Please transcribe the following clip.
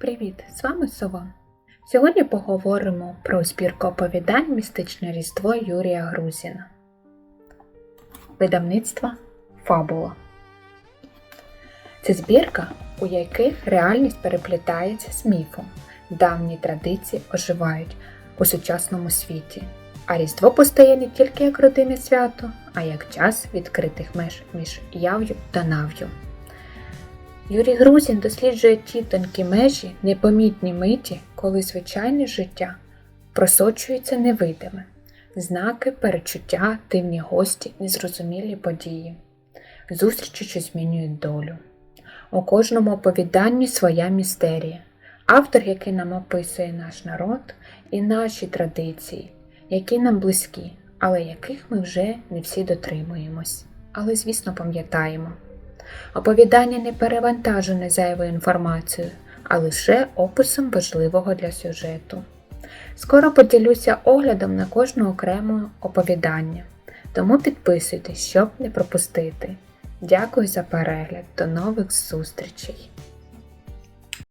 Привіт! З вами Сова. Сьогодні поговоримо про збірку оповідань Містичне Різдво Юрія Грузіна. Видавництво Фабула. Це збірка, у яких реальність переплітається з міфом. Давні традиції оживають у сучасному світі. А Різдво постає не тільки як родинне свято, а як час відкритих меж між яв'ю та нав'ю. Юрій Грузін досліджує ті тонкі межі, непомітні миті, коли звичайне життя просочується невидиме, знаки, перечуття, дивні гості, незрозумілі події, зустрічі, що змінюють долю. У кожному оповіданні своя містерія, автор, який нам описує наш народ і наші традиції, які нам близькі, але яких ми вже не всі дотримуємось, але, звісно, пам'ятаємо. Оповідання не перевантажене зайвою інформацією, а лише описом важливого для сюжету. Скоро поділюся оглядом на кожне окреме оповідання, тому підписуйтесь, щоб не пропустити. Дякую за перегляд. До нових зустрічей!